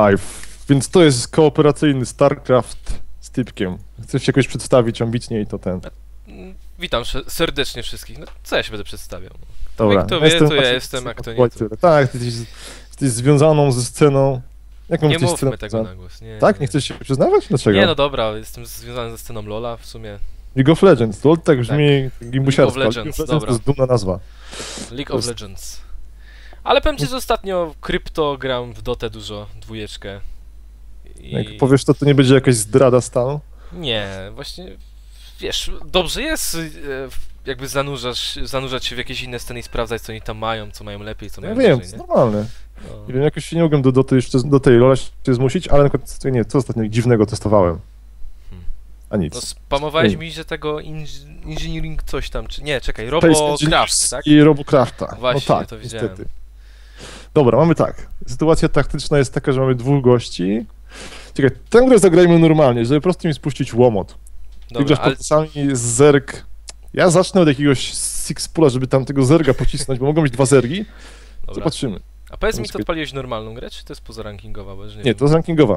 Life. Więc to jest kooperacyjny StarCraft z typkiem. Chcesz się jakoś przedstawić ambitniej, to ten. Witam serdecznie wszystkich. No, co ja się będę przedstawiał? Dobra. kto wie, to ja jestem, a kto nie, Wojciech. Tak, ty jesteś, jesteś związaną ze sceną. Jak mam Nie mówmy sceną tego na głos. Nie, Tak? Nie chcesz się przyznawać? Dlaczego? Nie, no dobra, jestem związany ze sceną Lola w sumie. League of Legends, to tak brzmi gimbusiarstwo. League of Legends, to dobra. jest dumna nazwa. League To of Legends. Ale powiem ci, że ostatnio krypto gram w Dotę dużo, dwójeczkę. I... Jak powiesz to, to nie będzie jakaś zdrada stanu? Nie, właśnie, wiesz, dobrze jest e, jakby zanurzasz, zanurzać się w jakieś inne sceny i sprawdzać, co oni tam mają, co mają lepiej, co Ja mają wiem, jest nie? normalne. No. Nie wiem, jakoś się nie mogłem do, do, tej, jeszcze, do tej Lola się zmusić, ale na przykład, nie, co ostatnio dziwnego testowałem? Hmm. A nic. No spamowałeś Nie. mi, że tego engineering coś tam, czy nie, czekaj, RoboCraft, tak? I Robocrafta. Właśnie, no tak, to widziałem. niestety. Dobra, mamy tak. Sytuacja taktyczna jest taka, że mamy dwóch gości. Czekaj, tę grę zagrajmy normalnie, żeby po prostu mi spuścić łomot. Ty Dobra, grasz ale czasami z zerg. Ja zacznę od jakiegoś six pula, żeby tam tego zerga pocisnąć, bo mogą być dwa zergi. dobra. Zobaczymy. A powiedz mi, to odpaliłeś normalną grę, czy to jest pozarankingowa, bo nie, Nie, wiem. to jest rankingowa.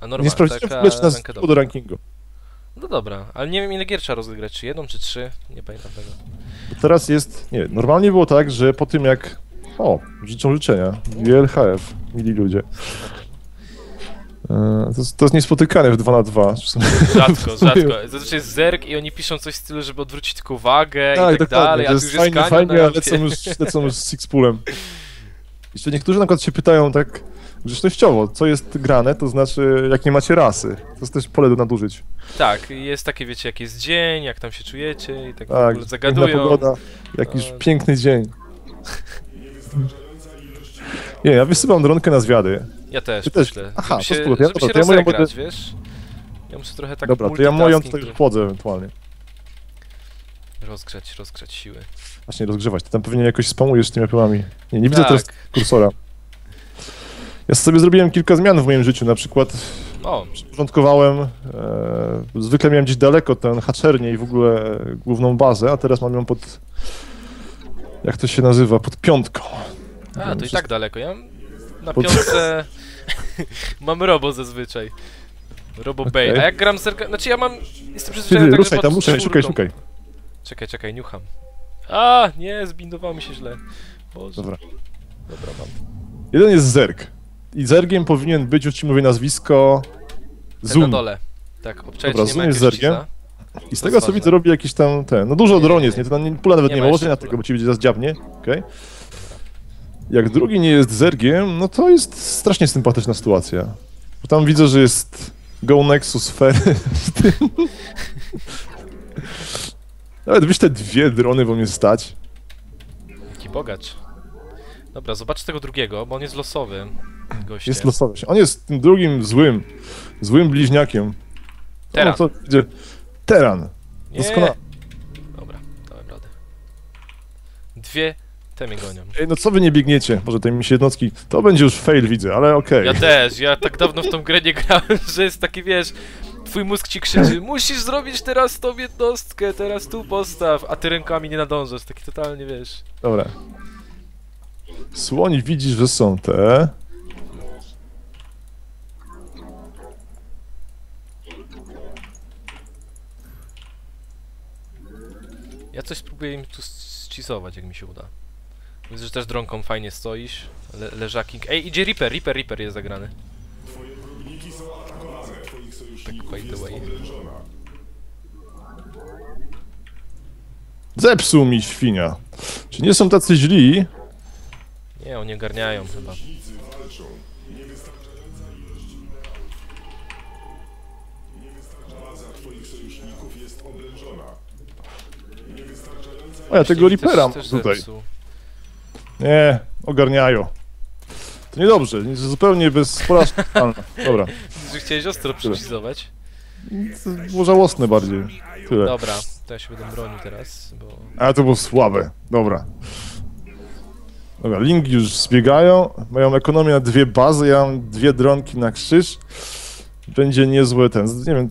A Nie normalna, sprawdziłem, taka w ogóle, czy nas do rankingu. No dobra, ale nie wiem ile gier trzeba rozegrać, czy jedną, czy trzy, nie pamiętam tego. Bo Teraz jest. Nie, normalnie było tak, że po tym jak. O, życzą życzenia. WLHF, mili ludzie. E, To jest, to jest niespotykane w 2 na 2 Rzadko, rzadko. Zazwyczaj jest zerk i oni piszą coś w stylu, żeby odwrócić tylko uwagę i tak dalej, a tu jest już jest fajnie, Kania fajnie, ale lecą już, lecą już z six-poolem. Jeszcze niektórzy na przykład się pytają tak grzecznościowo, co jest grane, to znaczy jak nie macie rasy. To jest też pole do nadużyć. Tak, jest takie, wiecie, jak jest dzień, jak tam się czujecie i tak, w Tak, ogóle piękna zagadują. pogoda, jakiś No. piękny dzień. Nie, ja wysyłam dronkę na zwiady. Ja też, Ty też. myślę. Aha, żeby to spoko, ja- się to ja moją będę- wiesz? Ja muszę trochę tak Dobra, to ja moją tutaj multitasking wchodzę ewentualnie. rozgrzać, rozgrzać siły. Właśnie rozgrzewać. Ty tam pewnie jakoś spamujesz tymi apelami. Nie, nie widzę Tak. teraz kursora. Ja sobie zrobiłem kilka zmian w moim życiu, na przykład O, porządkowałem, e, zwykle miałem gdzieś daleko tę haczernię i w ogóle e, główną bazę, a teraz mam ją pod, jak to się nazywa, pod piątką. a, to i tak daleko. Ja na Pod- piątce mam robo zazwyczaj. Robo Bay. Okej. A jak gram zerka... Znaczy ja mam... Jestem przyzwyczajony tak, ruszaj tam, ruszaj, szukaj, szukaj. Czekaj, czekaj, niucham. A, nie, zbindowało mi się źle. Boże. Dobra. Dobra, mam. Jeden jest zerg. I zergiem powinien być, już ci mówię nazwisko, Ten Zoom. na dole. Tak, obczajcie, Dobra, nie Zoom jest zergiem. I z tego co widzę robi jakiś tam ten, no dużo dron jest, nie, to tam nie, pula nawet Nie nie, ma pula. tego, bo ci będzie zaraz dziabnie, okej? Jak drugi nie jest zergiem, no to jest strasznie sympatyczna sytuacja. Bo tam widzę, że jest Go Nexus Fair. Nawet byś te dwie drony, bo mnie stać. Jaki bogacz. Dobra, zobacz tego drugiego, bo on jest losowy. Jest losowy. On jest tym drugim złym, złym bliźniakiem. Teran. No to idzie. Teran. Nie. Doskonale. Dobra, dałem radę. Dwie te mnie gonią. Ej, no co wy nie biegniecie? Może te mi się jednostki... To będzie już fail, widzę, ale okej. Ja też, ja tak dawno w tą grę nie grałem, że jest taki, wiesz, twój mózg ci krzyczy, musisz zrobić teraz tą jednostkę, teraz tu postaw, a ty rękami nie nadążasz, taki totalnie, wiesz. Dobra. Słoń widzi, że są te. Ja coś spróbuję im tu ścisować, jak mi się uda. Widzę, że też dronką fajnie stoisz, Le leżaking. Ej, idzie Reaper, Reaper, Reaper jest zagrany. Tak, by the way. Zepsuł mi świnia. Czy nie są tacy źli? Nie, oni ogarniają chyba. O, ja tego Myślę, Reapera mam też- też tutaj. zepsuł. Nie, ogarniają. To niedobrze, nie- zupełnie bez porażki. totalna. Dobra, Że chciałeś ostro przycizować. było żałosne bardziej. Tyle. Dobra, to ja się będę bronił teraz, bo... A to było słabe. Dobra. Dobra, linki już zbiegają. Mają ekonomię na dwie bazy, ja mam dwie dronki na krzyż. Będzie niezłe ten, nie wiem,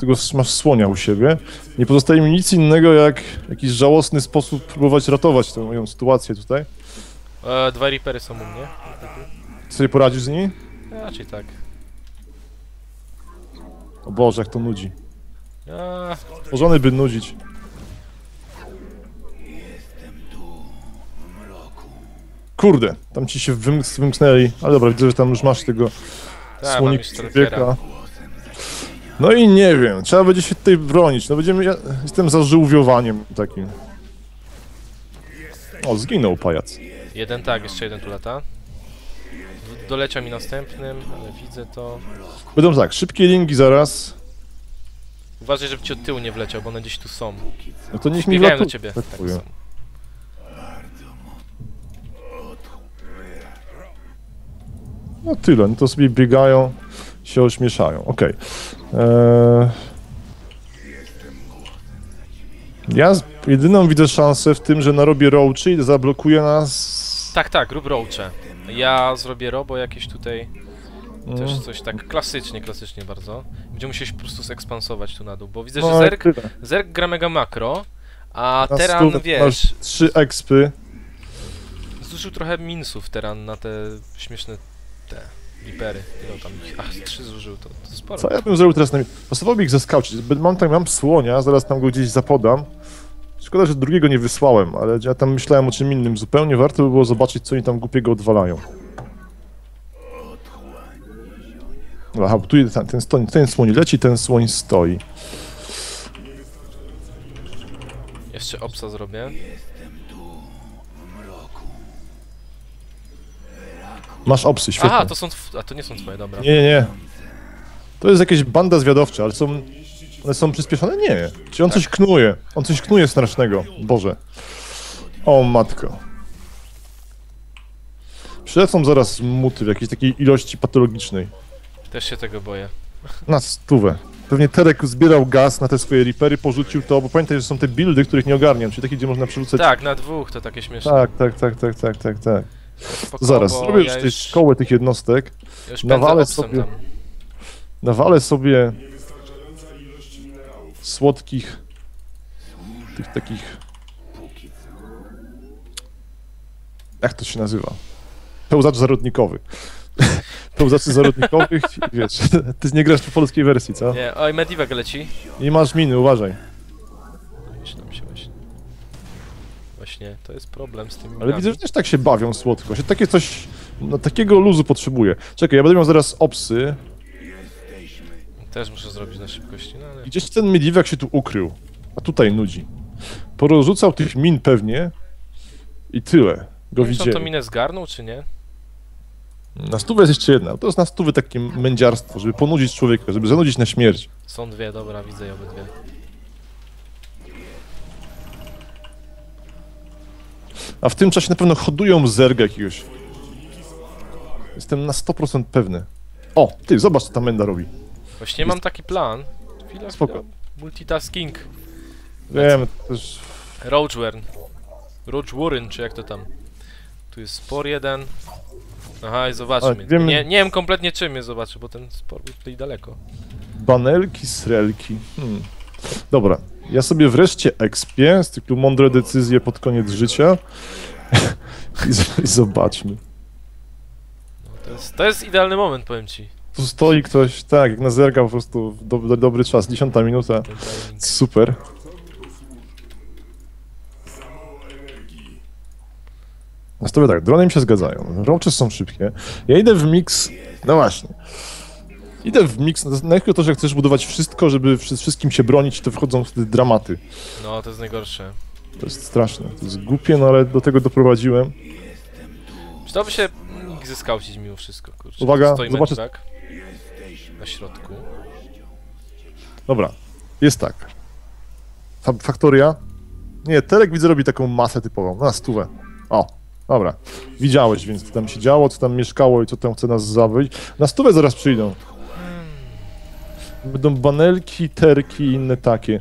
tego masz słonia u siebie. Nie pozostaje mi nic innego, jak jakiś żałosny sposób próbować ratować tę moją sytuację tutaj. E, dwa Reapery są u mnie. Ty sobie poradzisz z nimi? Raczej tak. O Boże, jak to nudzi. A, Stworzony by nudzić. Kurde, tam ci się wymk- wymknęli. Ale dobra, widzę, że tam już masz tego tak, mam No i nie wiem, trzeba będzie się tutaj bronić. No będziemy. Ja jestem za żółwiowaniem takim. O, zginął pajac. Jeden tak, jeszcze jeden tu lata. D- Doleciał mi następnym, ale widzę to. Będą tak, szybkie lingi zaraz. Uważaj, żeby ci od tyłu nie wleciał, bo one gdzieś tu są. No to niech mi Biegają do ciebie. tak Tak są. No tyle, no to sobie biegają, się ośmieszają. Okej. Eee... Ja jedyną widzę szansę w tym, że narobię roachy i zablokuje nas. Tak, tak, rób roache. Ja zrobię robo jakieś tutaj. Mm. Też coś tak klasycznie, klasycznie bardzo. Będziemy musieli po prostu zekspansować tu na dół, bo widzę, No, że Zerg, tyle. Zerg gra mega makro, a Na Teran, wiesz, trzy expy. zużył trochę minsów Teran na te śmieszne te ripery. Ile tam ich? Ach, trzy zużył, to, to sporo. Co ja bym zrobił teraz na. Pasowałoby ich zeskauczyć. Mam tam, mam słonia, zaraz tam go gdzieś zapodam. Szkoda, że drugiego nie wysłałem, ale ja tam myślałem o czym innym. Zupełnie warto by było zobaczyć, co oni tam głupiego odwalają. Aha, bo tu jest ten, ten, stoń, ten słoń leci, ten słoń stoi. Jeszcze obsa zrobię. Masz obsy, świetnie. Aha, to są a to nie są twoje, dobra. Nie, nie, nie. To jest jakaś banda zwiadowcza, ale są... One są przyspieszone? Nie. Czy on coś knuje? On coś knuje strasznego. Boże. O matko. Przylecą zaraz muty w jakiejś takiej ilości patologicznej. Też się tego boję. Na stówę. Pewnie Terek zbierał gaz na te swoje ripery, porzucił to, bo pamiętaj, że są te buildy, których nie ogarniam, czyli takie, gdzie można przerzucać... Tak, na dwóch to takie śmieszne. tak, tak, tak, tak, tak, tak, tak. Spoko, Zaraz, zrobię już ja tej już, szkoły tych jednostek, już nawalę sobie- tam. nawalę sobie słodkich tych takich jak to się nazywa? Pełzaczy zarodnikowy. Pełzaczy zarodnikowych, wiesz, ty nie grasz w polskiej wersji, co? Nie, oj, Medivek leci. Nie masz miny, uważaj. Właśnie, to jest problem z tymi Ale widzę, że też tak się bawią słodko. Się takie coś, no takiego luzu potrzebuję. Czekaj, ja będę miał zaraz obsy. Też muszę zrobić na szybkości, no ale... Gdzieś ten Mediwak się tu ukrył. A tutaj nudzi. Porozrzucał tych min pewnie i tyle. Go czy on to widzieli. minę zgarnął, czy nie? Na stówę jest jeszcze jedna. To jest na stówę takie mędziarstwo, żeby ponudzić człowieka, żeby zanudzić na śmierć. Są dwie, dobra, widzę je obydwie. A w tym czasie na pewno hodują zerga jakiegoś. Jestem na 100% pewny. O, ty, zobacz co ta menda robi. Właśnie mam taki plan. Chwila, Spoko. chwila. Multitasking. Wiem, to też... Roachwern. Roachwarren, czy jak to tam. Tu jest spor jeden. Aha, i zobaczmy. Ale wiemy- Nie, nie wiem kompletnie czym je zobaczę, bo ten spor był tutaj daleko. Banelki, srelki. Hmm. Dobra, ja sobie wreszcie ekspię z cyklu mądre decyzje pod koniec życia. I, I zobaczmy. To jest, to jest idealny moment, powiem ci. Tu stoi ktoś, tak, jak na zerga po prostu w do, do, dobry czas, dziesiąta minuta. Ten timing. Super. Na stole tak, drony mi się zgadzają, roache są szybkie. Ja idę w mix, no właśnie. Idę w mix, najpierw to, że chcesz budować wszystko, żeby wszystkim się bronić, to wchodzą wtedy dramaty. No, to jest najgorsze. To jest straszne, to jest głupie, no ale do tego doprowadziłem. Przydałoby się zeskaucić mimo wszystko, kurczę. Uwaga, Tu stoi zobaczę- Medivak. Na środku. Dobra, jest tak. Fa- Faktoria. Nie, Terek widzę robi taką masę typową, na stówę. O, dobra. Widziałeś, więc co tam się działo, co tam mieszkało i co tam chce nas zawyć. Na stówę zaraz przyjdą. Będą banelki, terki i inne takie.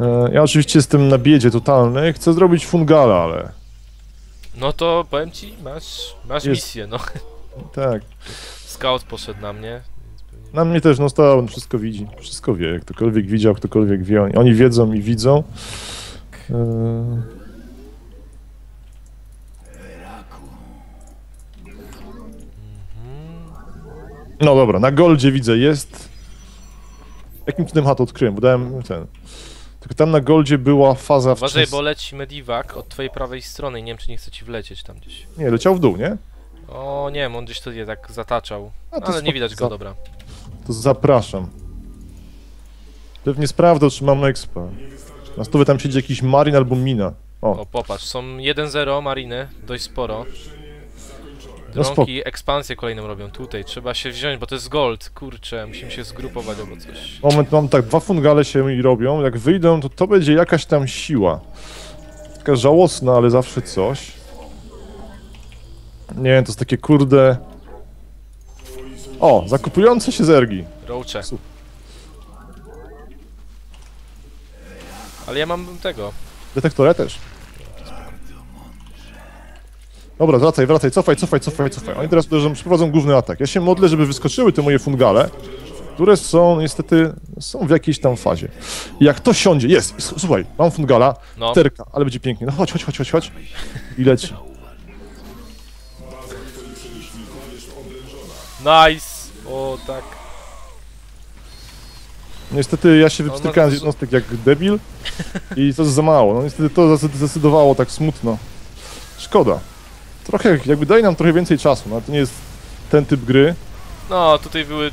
E, Ja oczywiście jestem na biedzie totalnej, chcę zrobić fungala, ale No to powiem ci, masz, masz Jest. misję, no. tak. Scout poszedł na mnie. Na mnie też, no stał, on wszystko widzi, wszystko wie, jak ktokolwiek widział, ktokolwiek wie, oni, oni wiedzą i widzą. E, No dobra, na goldzie widzę, jest... Jakim cudem chatę odkryłem, bo dałem ten... Tylko tam na goldzie była faza Uważaj, wczes- bo leci mediwak od twojej prawej strony i nie wiem, czy nie chce ci wlecieć tam gdzieś. Nie, leciał w dół, nie? O nie wiem, on gdzieś tutaj tak zataczał. A, to Ale nie widać za- go, dobra. To zapraszam. Pewnie sprawdzę, czy mam expa. Na stówę tam siedzi jakiś marin albo mina. O, O, popatrz, są 1-0 mariny, dość sporo. No. Dronki ekspansję kolejną robią tutaj, trzeba się wziąć, bo to jest gold, kurczę, musimy się zgrupować albo coś. moment, mam tak, dwa fungale się robią. Jak wyjdą, to to będzie jakaś tam siła. Taka żałosna, ale zawsze coś. Nie wiem, to jest takie kurde... O, zakupujące się zergi. Roache. Ale ja mam tego. Detektorę też. Dobra, wracaj, wracaj, cofaj, cofaj, cofaj, cofaj. Oni teraz uderzą, przeprowadzą główny atak. Ja się modlę, żeby wyskoczyły te moje fungale, które są niestety, są w jakiejś tam fazie. I jak to siądzie, jest, słuchaj, mam fungala, No. terka, ale będzie pięknie. No chodź, chodź, chodź, chodź, chodź. I leci. Nice! O, tak. Niestety ja się No, wypstrykałem z no, jednostek jak debil i to jest za mało. No niestety to zdecydowało tak smutno. Szkoda. Trochę, jakby daj nam trochę więcej czasu, no to nie jest ten typ gry. No, tutaj były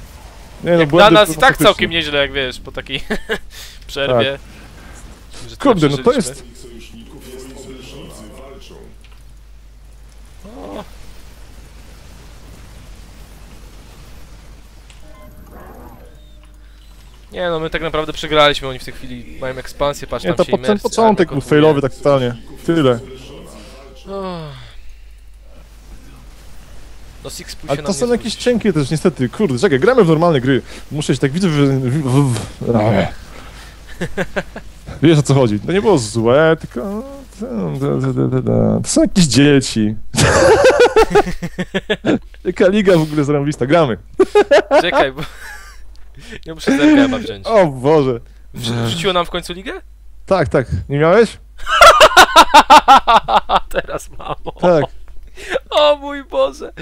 Nie, no, jak dla nas i tak całkiem nieźle, jak wiesz, po takiej przerwie. Tyle Kurde, no to jest... Nie no, my tak naprawdę przegraliśmy, oni w tej chwili mają ekspansję, patrz Nie, tam to się po, ten imersja, początek był failowy tak totalnie. Tyle. No Six się to są jakieś cienkie też niestety. Kurde, czekaj, gramy w normalne gry. Muszę się tak widzę, że... Wiesz o co chodzi. To nie było złe, tylko... To są jakieś dzieci. Jaka liga w ogóle zarąbista. Gramy. Czekaj, bo... Ja muszę zerkę chyba wziąć. O Boże. Wrzu- Wrzuciło nam w końcu ligę? Tak, tak. Nie miałeś? Teraz mamo. Tak. O mój Boże.